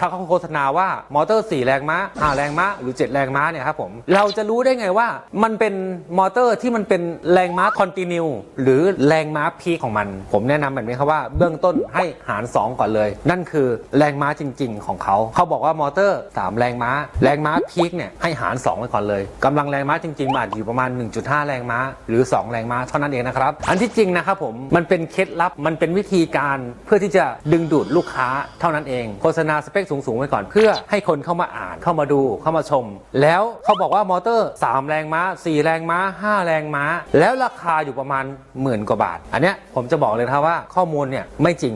ถ้าเขาโฆษณาว่ามอเตอร์ 4 แรงม้า5แรงม้าหรือ 7 แรงม้าเนี่ยครับผมเราจะรู้ได้ไงว่ามันเป็นมอเตอร์ที่มันเป็นแรงม้าคอนติเนียหรือแรงม้าพีของมัน ผมแนะนำแบบนี้ครับว่าเบื้องต้นให้หาร 2 ก่อนเลย นั่นคือแรงม้าจริง ๆ ของเขา เขาบอกว่ามอเตอร์ 3 แรงม้า แรงม้าพีคเนี่ยให้หาร 2 ไว้ก่อนเลยกำลังแรงม้าจริงๆมันอาจอยู่ประมาณ 1.5 แรงม้า หรือ 2 แรงม้าเท่านั้นเองนะครับ อันที่จริงนะครับผมมันเป็นเคล็ดลับมันเป็นวิธีการเพื่อที่จะดึงดูดลูกค้าเท่านั้นเองโฆษณาสเปคสูงๆไว้ก่อน เพื่อให้คนเข้ามาอ่านเข้ามาดูเข้ามาชม แล้วเขาบอกว่ามอเตอร์ 3 แรงม้า 4 แรงม้า 5 แรงม้า แล้วราคาอยู่ประมาณหมื่นกว่าบาท อันเนี้ยผมจะบอกเลยนะครับว่าข้อมูลเนี่ยไม่จริง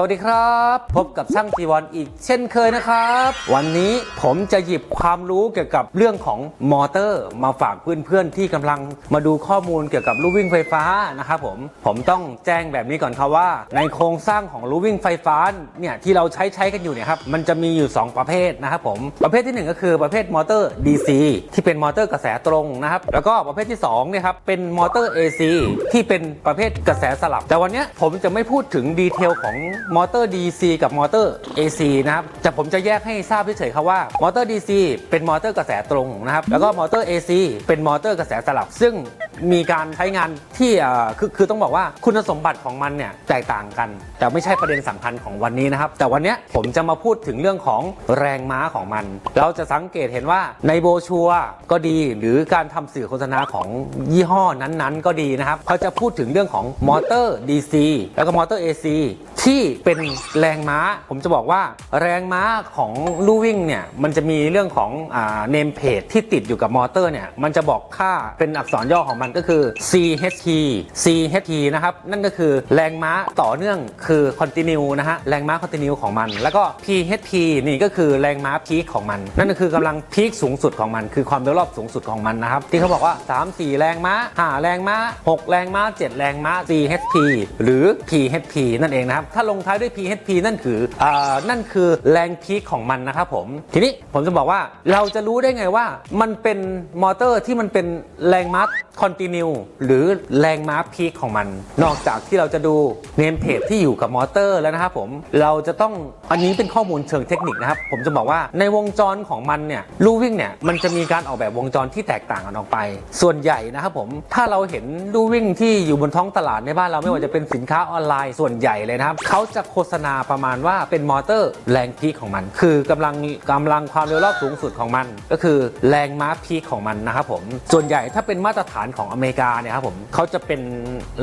สวัสดีครับ พบกับช่างจีวรอีกเช่นเคยนะครับ วันนี้ผมจะหยิบความรู้เกี่ยวกับเรื่องของมอเตอร์ มาฝากเพื่อนๆที่กำลังมาดูข้อมูลเกี่ยวกับลู่วิ่งไฟฟ้านะครับผมผมต้องแจ้งแบบนี้ก่อนครับว่า ในโครงสร้างของลู่วิ่งไฟฟ้าเนี่ยที่เราใช้ใช้กันอยู่เนี่ยครับมันจะมีอยู่ 2 ประเภทนะครับผมประเภทที่ 1 ก็คือประเภทมอเตอร์ DC ที่เป็นมอเตอร์กระแสตรงนะครับแล้วก็ประเภทที่2เนี่ยครับเป็นมอเตอร์ AC ที่เป็นประเภทกระแสสลับ แต่วันนี้ผมจะไม่พูดถึงดีเทลของมอเตอร์ DC กับมอเตอร์ AC นะครับแต่ผมจะแยกให้ทราบเฉยๆครับว่ามอเตอร์ DC เป็นมอเตอร์กระแสตรงนะครับแล้วก็มอเตอร์ AC เป็นมอเตอร์กระแสสลับ ซึ่ง มีการใช้งานที่เอ่อคือคือต้องบอกว่าคุณสมบัติของมันเนี่ยแตกต่างกัน แต่ไม่ใช่ประเด็นสำคัญของวันนี้นะครับ แต่วันเนี้ยผมจะมาพูดถึงเรื่องของแรงม้าของมัน เราจะสังเกตเห็นว่าในโบรชัวร์ก็ดีหรือการทำสื่อโฆษณาของยี่ห้อนั้นๆ ก็ดีนะครับเขาจะพูดถึงเรื่องของมอเตอร์ DC แล้วก็มอเตอร์ AC ที่เป็นแรงม้า ผมจะบอกว่าแรงม้าของลู่วิ่งเนี่ยมันจะมีเรื่องของเนมเพจที่ติดอยู่กับมอเตอร์เนี่ยมันจะบอกค่าเป็นอักษรย่อของมันก็คือ CHT CHT นะครับ นั่นก็คือแรงม้าต่อเนื่องคือ continue นะฮะ แรงม้า continue ของมัน แล้วก็ PHP นี่ก็คือแรงม้าพีคของมัน นั่นก็คือกำลังพีคสูงสุดของมัน คือความเร็วรอบสูงสุดของมันนะครับ ที่เขาบอกว่า 3 4 แรงม้า 5 แรงม้า 6 แรงม้า 7 แรงม้า CHP หรือ PHP นั่นเองนะครับ ถ้าลงท้ายด้วย PHP นั่นคืออ่านั่นคือแรงพีคของมันนะครับผม ทีนี้ผมจะบอกว่าเราจะรู้ได้ไงว่ามันเป็นมอเตอร์ที่มันเป็นแรงม้าคอนติเนียหรือแรงม้าพีคของมัน นอกจากที่เราจะดูเนมเพจที่อยู่กับมอเตอร์แล้วนะครับผมเราจะต้องอันนี้เป็นข้อมูลเชิงเทคนิคนะครับผมจะบอกว่าในวงจรของมันเนี่ยลู่วิ่งเนี่ยมันจะมีการออกแบบวงจรที่แตกต่างกันออกไป ส่วนใหญ่นะครับผมถ้าเราเห็นลู่วิ่งที่อยู่บนท้องตลาดในบ้านเราไม่ว่าจะเป็นสินค้าออนไลน์ส่วนใหญ่เลยนะครับเขาจะโฆษณาประมาณว่าเป็นมอเตอร์แรงพีคของมัน คือกำลังกำลังความเร็วรอบสูงสุดของมัน ก็คือแรงม้าพีคของมันนะครับผมส่วนใหญ่ถ้าเป็นมาตรฐานของอเมริกาเนี่ยครับผมเขาจะเป็น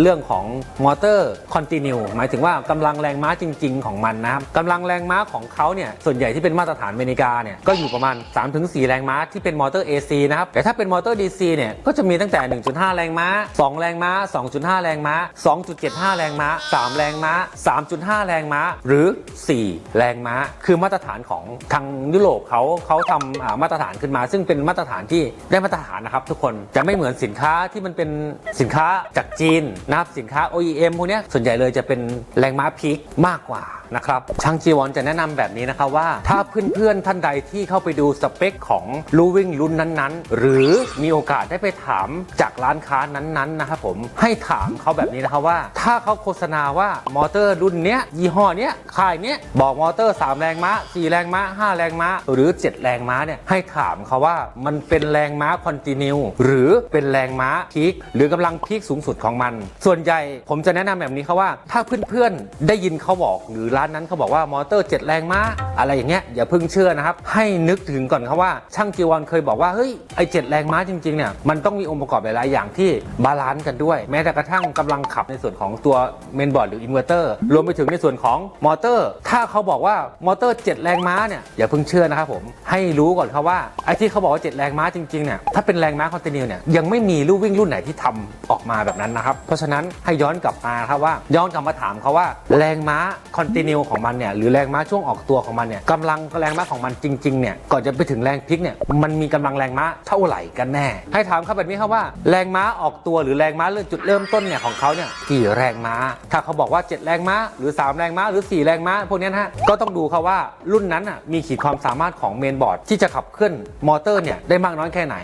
เรื่องของมอเตอร์คอนติเนียหมายถึงว่ากำลังแรงม้าจริง ๆ ของมันนะครับกำลังแรงม้าของเขาเนี่ยส่วนใหญ่ที่เป็นมาตรฐานอเมริกาเนี่ยก็อยู่ประมาณ 3-4 แรงม้าที่เป็นมอเตอร์ AC นะครับแต่ถ้าเป็นมอเตอร์ DC เนี่ยก็จะมีตั้งแต่ 1.5 แรงม้า 2 แรงม้า 2.5 แรงม้า 2.75 แรงม้า 3 แรงม้า 3.5 แรงม้า หรือ 4 แรงม้า คือมาตรฐานของทางยุโรปเขาเขาทำมาตรฐานขึ้นมา ซึ่งเป็นมาตรฐานที่ได้มาตรฐานนะครับทุกคนจะไม่เหมือนสินค้าที่มันเป็นสินค้าจากจีนนะครับสินค้า OEM พวกนี้ส่วนใหญ่เลยจะเป็นแรงม้าพีคมากกว่า นะครับช่างจีวอนจะแนะนำแบบนี้นะครับว่า ถ้าเพื่อนๆท่านใดที่เข้าไปดูสเปคของลูวิ่งรุ่นนั้นๆ หรือมีโอกาสได้ไปถามจากร้านค้านั้นๆนะครับผมให้ถามเขาแบบนี้นะครับว่า ถ้าเขาโฆษณาว่ามอเตอร์รุ่นเนี้ยยี่ห้อเนี้ยค่ายเนี้ยบอกมอเตอร์ 3 แรงม้า 4 แรงม้า 5 แรงม้า หรือ 7 แรงม้าเนี่ยให้ถามเขาว่ามันเป็นแรงม้าคอนติเนียหรือเป็นแรงม้าพีคหรือกำลังพีคสูงสุดของมัน ส่วนใหญ่ผมจะแนะนำแบบนี้ครับว่า ถ้าเพื่อนๆได้ยินเขาบอกหรือร้านนั้นเขาบอกว่ามอเตอร์ 7 แรงม้าอะไรอย่างเงี้ยอย่าเพิ่งเชื่อนะครับ ให้นึกถึงก่อนครับว่าช่างจีวรเคยบอกว่าเฮ้ยไอ้7แรงม้าจริงๆเนี่ยมันต้องมีองค์ประกอบหลายๆอย่างที่บาลานซ์กันด้วย แม้แต่กระทั่งกำลังขับในส่วนของตัวเมนบอร์ดหรืออินเวอร์เตอร์รวมไปถึงในส่วนของมอเตอร์ ถ้าเขาบอกว่ามอเตอร์ 7 แรงม้าเนี่ยอย่าเพิ่งเชื่อนะครับผมให้รู้ก่อนครับว่าไอที่เขาบอกว่า 7 แรงม้าจริงๆเนี่ยถ้าเป็นแรงม้าคอนติเนียเนี่ยยังไม่มีลู่วิ่งรุ่นไหนที่ทำออกมาแบบนั้นนะครับเพราะฉะนั้นให้ย้อนกลับมาครับว่าย้อนกลับมาถามเขาว่าแรงม้าคอนติวของมันเนี่ยหรือแรงม้าช่วงออกตัวของมันเนี่ยกำลังแรงม้าของมันจริงๆเนี่ยก่อนจะไปถึงแรงพลิกเนี่ยมันมีกำลังแรงม้าเท่าไหร่กันแน่ ให้ถามครับแบบนี้ครับว่า แรงม้าออกตัวหรือแรงม้าเริ่มจุดเริ่มต้นเนี่ยของเขาเนี่ยกี่แรงม้า ถ้าเขาบอกว่า 7 แรงม้าหรือ 3 แรงม้าหรือ 4 แรงม้าพวกนี้นะฮะก็ต้องดูครับว่ารุ่นนั้นอะมีขีดความสามารถของเมนบอร์ดที่จะขับเคลื่อนมอเตอร์เนี่ยได้มากน้อยแค่ไหน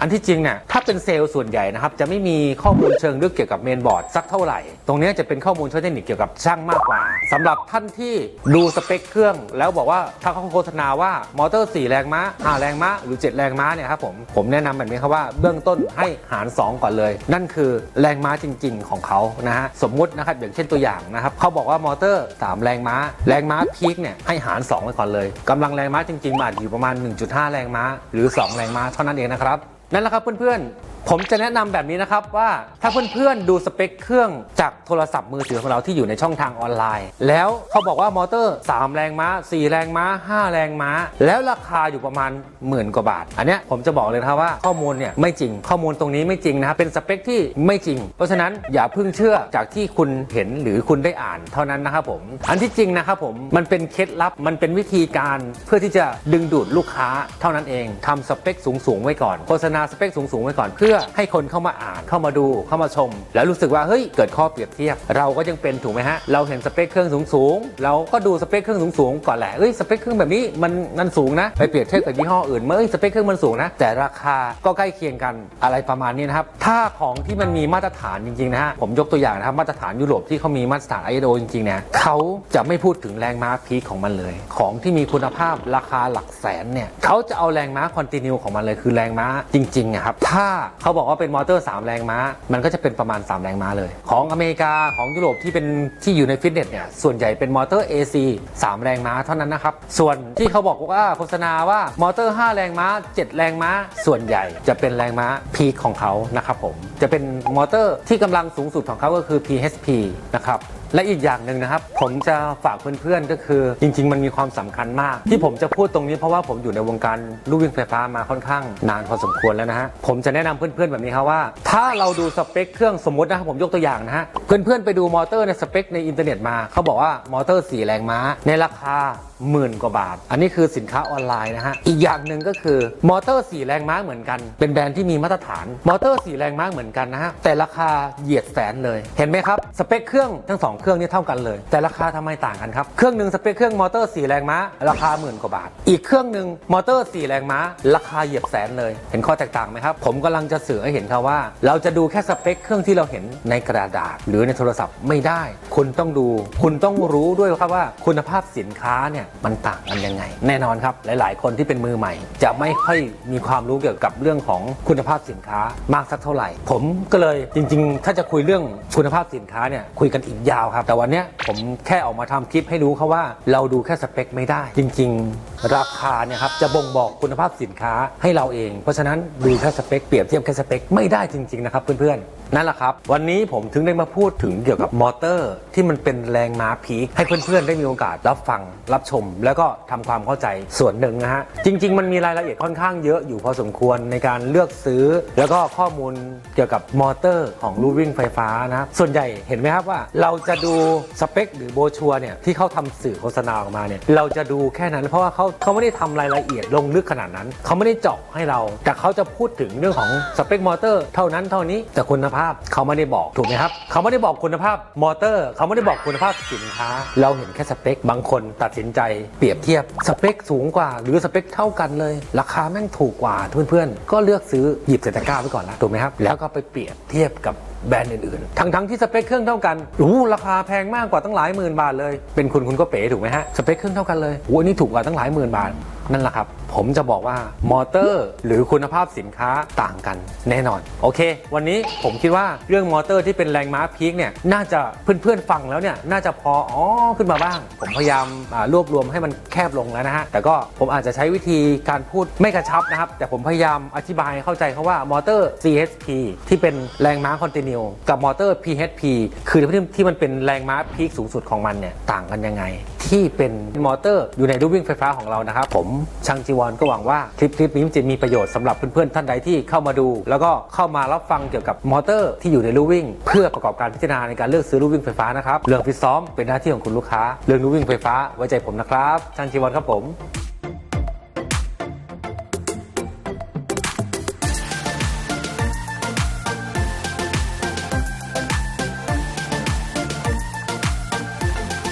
อันที่จริงเนี่ยถ้าเป็นเซลล์ส่วนใหญ่นะครับจะไม่มีข้อมูลเชิงลึกเกี่ยวกับเมนบอร์ดสักเท่าไหร่ ตรงนี้จะเป็นข้อมูลเชิงเทคนิคเกี่ยวกับช่างมากกว่าสำหรับท่านที่ดูสเปคเครื่อง แล้วบอกว่าถ้าเขาโฆษณาว่ามอเตอร์ 4 แรงม้า5แรงม้าหรือ 7 แรงม้าเนี่ยครับผมผมแนะนำแบบนี้ครับว่าเบื้องต้นให้หาร 2 ก่อนเลย นั่นคือแรงม้าจริง ๆ ของเขานะฮะสมมุตินะครับอย่างเช่นตัวอย่างนะครับเขาบอกว่ามอเตอร์ 3 แรงม้า แรงม้าพีคเนี่ยให้หาร 2 ไว้ก่อนเลยกำลังแรงม้าจริงๆอาจอยู่ประมาณ 1.5 แรงม้า หรือ 2 แรงม้าเท่านั้นเองนะครับนั่นแหละครับเพื่อนๆ ผมจะแนะนำแบบนี้นะครับว่าถ้าเพื่อนๆดูสเปคเครื่องจากโทรศัพท์มือถือของเราที่อยู่ในช่องทางออนไลน์ แล้วเขาบอกว่ามอเตอร์ 3 แรงม้า 4 แรงม้า 5 แรงม้า แล้วราคาอยู่ประมาณหมื่นกว่าบาท อันเนี้ยผมจะบอกเลยนะครับว่าข้อมูลเนี่ยไม่จริงข้อมูลตรงนี้ไม่จริงนะครับเป็นสเปคที่ไม่จริง เพราะฉะนั้นอย่าเพิ่งเชื่อจากที่คุณเห็นหรือคุณได้อ่านเท่านั้นนะครับผมอันที่จริงนะครับผมมันเป็นเคล็ดลับมันเป็นวิธีการเพื่อที่จะดึงดูดลูกค้าเท่านั้นเองทำสเปคสูงๆไว้ก่อนโฆษณาสเปคสูงๆไว้ก่อนเพื่อให้คนเข้ามาอ่านเข้ามาดูเข้ามาชม แล้วรู้สึกว่าเฮ้ยเกิดข้อเปรียบเทียบ เราก็ยังเป็นถูกไหมฮะเราเห็นสเปคเครื่องสูงๆเราก็ดูสเปคเครื่องสูงๆก่อนแหละเอ้ยสเปคเครื่องแบบนี้มันมันสูงนะไปเปรียบเทียบกับยี่ห้ออื่นเมื่อเอ้ยสเปคเครื่องมันสูงนะแต่ราคาก็ใกล้เคียงกันอะไรประมาณนี้นะครับถ้าของที่มันมีมาตรฐานจริงๆนะฮะผมยกตัวอย่างนะครับมาตรฐานยุโรปที่เขามีมาตรฐาน ISO จริงๆเนี่ยเขาจะไม่พูดถึงแรงม้าพีคของมันเลย ของที่มีคุณภาพราคาหลักแสนเนี่ยเขาจะเอาแรงม้าคอนติเนียของมันเลยคือแรงม้าจริงๆอะครับถ้าเขาบอกว่าเป็นมอเตอร์ 3 แรงม้า มันก็จะเป็นประมาณ 3 แรงม้าเลย ของอเมริกาของยุโรปที่เป็นที่อยู่ในฟิตเนสเนี่ยส่วนใหญ่เป็นมอเตอร์ AC 3 แรงม้าเท่านั้นนะครับ ส่วนที่เขาบอกว่าโฆษณาว่ามอเตอร์ 5 แรงม้า 7 แรงม้า ส่วนใหญ่จะเป็นแรงม้าพีคของเขานะครับผมจะเป็นมอเตอร์ที่กำลังสูงสุดของเขาก็คือ PHP นะครับ และอีกอย่างหนึ่งนะครับ ผมจะฝากเพื่อนๆก็คือ จริง ๆ มันมีความสำคัญมาก ที่ผมจะพูดตรงนี้เพราะว่าผมอยู่ในวงการลูกวิ่งไฟฟ้ามาค่อนข้างนานพอสมควรแล้วนะฮะผมจะแนะนำเพื่อนๆแบบนี้ครับว่า ถ้าเราดูสเปคเครื่องสมมตินะครับผมยกตัวอย่างนะฮะเพื่อนๆไปดูมอเตอร์ในสเปคในอินเทอร์เน็ตมาเขาบอกว่ามอเตอร์4แรงม้าในราคา หมื่นกว่าบาท อันนี้คือสินค้าออนไลน์นะฮะ อีกอย่างหนึ่งก็คือมอเตอร์4แรงม้าเหมือนกัน เป็นแบรนด์ที่มีมาตรฐาน มอเตอร์4แรงม้าเหมือนกันนะฮะ แต่ราคาเหยียดแสนเลย เห็นไหมครับ สเปคเครื่องทั้งสองเครื่องนี่เท่ากันเลย แต่ราคาทำไมต่างกันครับ เครื่องหนึ่งสเปคเครื่องมอเตอร์4แรงม้าราคาหมื่นกว่าบาท อีกเครื่องหนึ่งมอเตอร์4แรงม้าราคาเหยียบแสนเลย เห็นข้อแตกต่างไหมครับ ผมกำลังจะสื่อให้เห็นครับว่า เราจะดูแค่สเปคเครื่องที่เราเห็นในกระดาษ หรือในโทรศัพท์ไม่ได้ คุณต้องดู คุณต้องรู้ด้วยครับว่าคุณภาพสินค้าเนี่ยมันต่างกันยังไง แน่นอนครับหลาย ๆ คนที่เป็นมือใหม่ จะไม่ค่อยมีความรู้เกี่ยวกับเรื่องของคุณภาพสินค้ามากสักเท่าไหร่ ผมก็เลยจริง ๆ ถ้าจะคุยเรื่องคุณภาพสินค้าเนี่ยคุยกันอีกยาวครับ แต่วันนี้ผมแค่ออกมาทำคลิปให้รู้ครับว่าเราดูแค่สเปคไม่ได้ จริง ๆ ราคาเนี่ยครับจะบ่งบอกคุณภาพสินค้าให้เราเอง เพราะฉะนั้นดูแค่สเปคเปรียบเทียบแค่สเปคไม่ได้จริง ๆ นะครับเพื่อน ๆนั่นแหละครับ วันนี้ผมถึงได้มาพูดถึงเกี่ยวกับมอเตอร์ที่มันเป็นแรงม้าพีคให้เพื่อนๆ ได้มีโอกาสรับฟังรับชม แล้วก็ทำความเข้าใจส่วนหนึ่งนะฮะ จริง ๆ มันมีรายละเอียดค่อนข้างเยอะอยู่พอสมควรในการเลือกซื้อ แล้วก็ข้อมูลเกี่ยวกับมอเตอร์ของลูวิ่งไฟฟ้านะครับส่วนใหญ่เห็นไหมครับว่า เราจะดูสเปคหรือโบชัวเนี่ยที่เขาทำสื่อโฆษณาออกมาเนี่ยเราจะดูแค่นั้นเพราะว่าเขาเขาไม่ได้ทำรายละเอียดลงลึกขนาดนั้น เขาไม่ได้เจาะให้เรา แต่เขาจะพูดถึงเรื่องของสเปคมอเตอร์เท่านั้นเท่านี้แต่คุณภาพเขาไม่ได้บอกถูกไหมครับเขาไม่ได้บอกคุณภาพมอเตอร์ เขาไม่ได้บอกคุณภาพสินค้า เราเห็นแค่สเปค บางคนตัดสินใจเปรียบเทียบสเปคสูงกว่า หรือสเปคเท่ากันเลย ราคาแม่งถูกกว่าเพื่อนๆก็เลือกซื้อหยิบเศรษฐก้าไว้ก่อนละถูกไหมครับแล้วก็ไปเปรียบเทียบกับแบรนด์อื่นๆ ทั้งๆที่สเปคเครื่องเท่ากันโอ้ราคาแพงมากกว่าตั้งหลายหมื่นบาทเลย เป็นคุณคุณก็เป๋ถูกไหมฮะ สเปคเครื่องเท่ากันเลยโอ้อันนี่ถูกกว่าตั้งหลายหมื่นบาท นั่นแหละครับ ผมจะบอกว่ามอเตอร์ หรือคุณภาพสินค้าต่างกันแน่นอน โอเค วันนี้ผมคิดว่าเรื่องมอเตอร์ที่เป็นแรงม้าพีคเนี่ยน่าจะเพื่อนๆฟังแล้วเนี่ยน่าจะพออ๋อขึ้นมาบ้าง ผมพยายามรวบรวมให้มันแคบลงแล้วนะฮะแต่ก็ผมอาจจะใช้วิธีการพูดไม่กระชับนะครับ แต่ผมพยายามอธิบายให้เข้าใจเขาว่ามอเตอร์ CHP ที่เป็นแรงม้าคอนติเนียลกับมอเตอร์ PHP คือที่ที่มันเป็นแรงม้าพีคสูงสุดของมันเนี่ยต่างกันยังไง ที่เป็นมอเตอร์อยู่ในรูวิ่งไฟฟ้าของเรานะครับผมช่างจีวรก็หวังว่าคลิปคลิปนี้จะมีประโยชน์สำหรับเพื่อนๆท่านใดที่เข้ามาดู แล้วก็เข้ามารับฟังเกี่ยวกับมอเตอร์ที่อยู่ในลู่วิ่ง เพื่อประกอบการพิจารณาในการเลือกซื้อลู่วิ่งไฟฟ้านะครับเรื่องฟิตซ้อมเป็นหน้าที่ของคุณลูกค้า เรื่องลู่วิ่งไฟฟ้าไว้ใจผมนะครับช่างจีวรครับผม